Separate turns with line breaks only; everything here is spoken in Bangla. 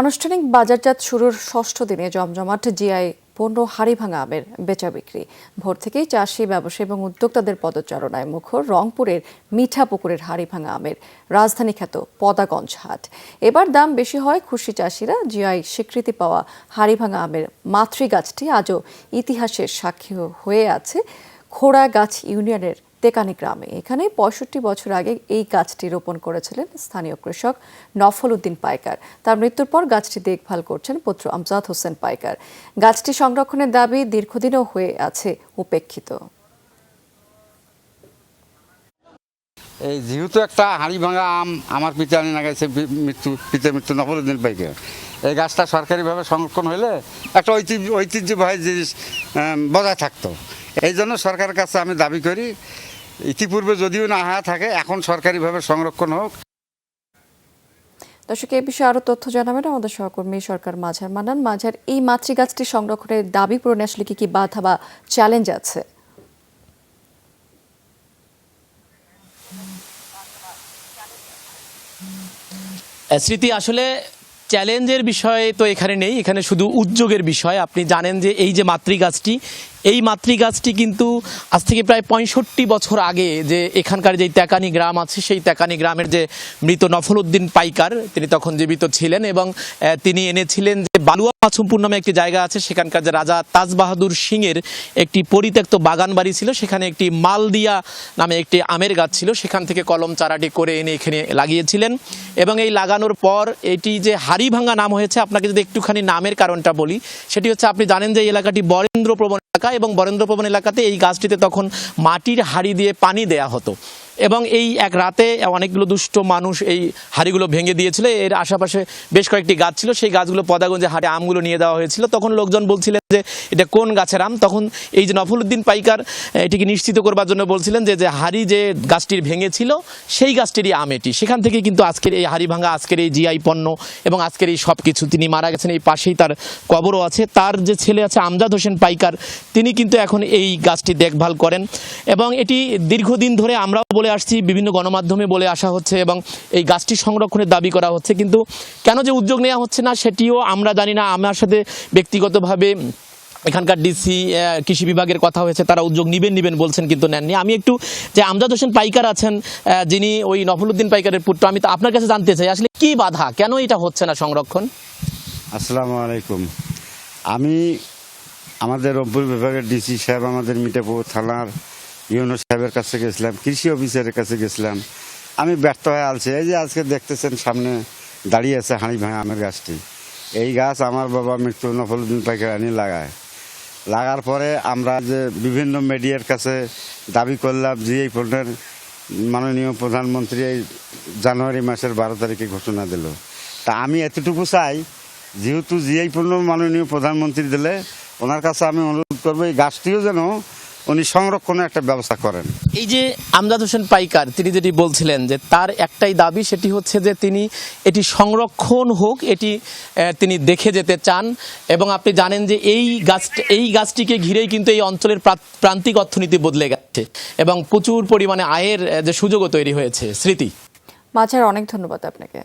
আনুষ্ঠানিক বাজারজাত শুরুর ষষ্ঠ দিনে জমজমাট জিআই পণ্য হাড়িভাঙা আমের বেচা বিক্রি। ভোর থেকেই চাষি, ব্যবসায়ী এবং উদ্যোক্তাদের পদচারণায় মুখর রংপুরের মিঠা পুকুরের হাড়িভাঙা আমের রাজধানী খ্যাত পদাগঞ্জ হাট। এবার দাম বেশি হয় খুশি চাষিরা, জিআই স্বীকৃতি পাওয়া হাড়িভাঙা আমের মাতৃগাছটি আজও ইতিহাসের সাক্ষী হয়ে আছে। খোড়াগাছ ইউনিয়নের তেকানি গ্রামে। এখানে পঁয়ষট্টি বছর আগে এই গাছটি রোপণ করেছিলেন স্থানীয় কৃষক নফল উদ্দিন পাইকার। তার মৃত্যুর পর গাছটি দেখভাল করছেন পুত্র আমজাদ হোসেন পাইকার। গাছটি সংরক্ষণের দাবি দীর্ঘদিনও হয়ে আছে উপেক্ষিত।
এই যেহেতু একটা হাঁড়ি ভাঙা আম আমার পিতা আনি না গেছে মৃত্যু পিতা মৃত্যু নবরুদ্দিন পাইকে এই গাছটা সরকারিভাবে সংরক্ষণ হলে একটা ঐতিহ্য, ঐতিহ্যবাহী জিনিস বজায় থাকতো। এই জন্য সরকারের কাছে আমি দাবি করি ইতিপূর্বে যদিও না হয়ে থাকে এখন সরকারিভাবে সংরক্ষণ হোক।
দর্শক এই বিষয়ে আরও তথ্য জানাবেন আমাদের সহকর্মী সরকার মাঝার মানান মাঝার এই মাতৃগাছটি সংরক্ষণের দাবি পূরণে আসলে কি কি বাধা বা চ্যালেঞ্জ আছে?
স্মৃতি আসলে চ্যালেঞ্জের বিষয় তো এখানে নেই, এখানে শুধু উদ্যোগের বিষয়। আপনি জানেন যে এই যে মাতৃগাছটি, এই মাতৃগাছটি কিন্তু আজ থেকে প্রায় পঁয়ষট্টি বছর আগে যে এখানকার যে ত্যাকানি গ্রাম আছে, সেই ত্যাকানি গ্রামের যে মৃত নফল উদ্দিন পাইকার, তিনি তখন জীবিত ছিলেন এবং তিনি এনেছিলেন বালুয়া মাছুমপুর নামে একটি জায়গা আছে, সেখানকার যে রাজা তাজ বাহাদুর সিংয়ের একটি পরিত্যক্ত বাগান বাড়ি ছিল, সেখানে একটি মালদিয়া নামে একটি আমের গাছ ছিল, সেখান থেকে কলম চারাটি করে এনে এখানে লাগিয়েছিলেন। এবং এই লাগানোর পর এটি যে হাড়িভাঙ্গা নাম হয়েছে, আপনাকে যদি একটুখানি নামের কারণটা বলি, সেটি হচ্ছে আপনি জানেন যে এই এলাকাটি বরেন্দ্র প্রবণ এলাকা, এবং বরেন্দ্র প্রবণ এলাকাতে এই গাছটিতে তখন মাটির হাড়ি দিয়ে পানি দেয়া হতো। এবং এই এক রাতে অনেকগুলো দুষ্ট মানুষ এই হাড়িগুলো ভেঙে দিয়েছিল। এর আশেপাশে বেশ কয়েকটি গাছ ছিল। সেই গাছগুলো পদাগঞ্জে হাটে আমগুলো নিয়ে দেওয়া হয়েছিল। তখন লোকজন বলছিলেন যে, এটা কোন গাছের আম? তখন এই যে নফলউদ্দিন পাইকার এটিকে নিশ্চিত করবার জন্য বলছিলেন যে যে হাড়ি যে গাছটির ভেঙেছিল, সেই গাছটিরই আম এটি। সেখান থেকে কিন্তু আজকের এই হাড়ি ভাঙা, আজকের এই জিআই পণ্য এবং আজকের এই সব কিছু তিনি মারা গেছেন। এই পাশেই তার কবরও আছে। তার যে ছেলে আছে আমজাদ হোসেন পাইকার, তিনি কিন্তু এখন এই গাছটি দেখভাল করেন। এবং এটি দীর্ঘদিন ধরে আমরাও বলে আসছি, বিভিন্ন গণমাধ্যমে বলে আসা হচ্ছে এবং এই গাছটি সংরক্ষণের দাবি করা হচ্ছে। কিন্তু কেন যে উদ্যোগ নেওয়া হচ্ছে না সেটিও আমরা জানি না। আমার সাথে ব্যক্তিগতভাবে এখানকার ডিসি কৃষি বিভাগের কথা হয়েছে, তারা উদ্যোগ নিবেন নিবেন বলছেন কিন্তু নেননি। আমি একটু যে আমজাদ হোসেন পাইকার আছেন যিনি ওই নফলউদ্দিন পাইকারের পুত্র, আমি তো আপনার কাছে জানতে চাই, আসলে কি বাধা? কেন এটা হচ্ছে না সংরক্ষণ?
আসসালামু আলাইকুম। আমি আমাদের রংপুর বিভাগের ডিসি সাহেব, আমাদের মিঠাপুর থানার ইউনো সাহেবের কাছে গেছিলাম, কৃষি অফিসারের কাছে গেছিলাম। আমি ব্যর্থ হয়ে আলছি এই যে আজকে দেখতেছেন সামনে দাঁড়িয়ে আছে হাঁড়ি ভাঙা আমের গাছটি। এই গাছ আমার বাবা মৃত্যু নফলুদ্দিন পাইকার আনি লাগায়। লাগার পরে আমরা যে বিভিন্ন মিডিয়ার কাছে দাবি করলাম যে এই পণ্যের মাননীয় প্রধানমন্ত্রী এই জানুয়ারি মাসের বারো তারিখে ঘোষণা দিল। তা আমি এতটুকু চাই, যেহেতু জিআই পণ্য মাননীয় প্রধানমন্ত্রী দিলে ওনার কাছে আমি অনুরোধ করব, এই গাছটিও যেন উনি সংরক্ষণের একটা ব্যবস্থা করেন।
এই যে আমজাদ হোসেন পাইকার তিনি যেটি বলছিলেন যে তার একটাই দাবি সেটি হচ্ছে যে তিনি এটি সংরক্ষণ হোক এটি তিনি দেখে যেতে চান। এবং আপনি জানেন যে এই গাছ এই গাছটিকে ঘিরেই কিন্তু এই অঞ্চলের প্রান্তিক অর্থনীতি বদলে গেছে এবং প্রচুর পরিমাণে আয়ের যে সুযোগও তৈরি হয়েছে। স্মৃতি।
মাঝার অনেক ধন্যবাদ আপনাকে।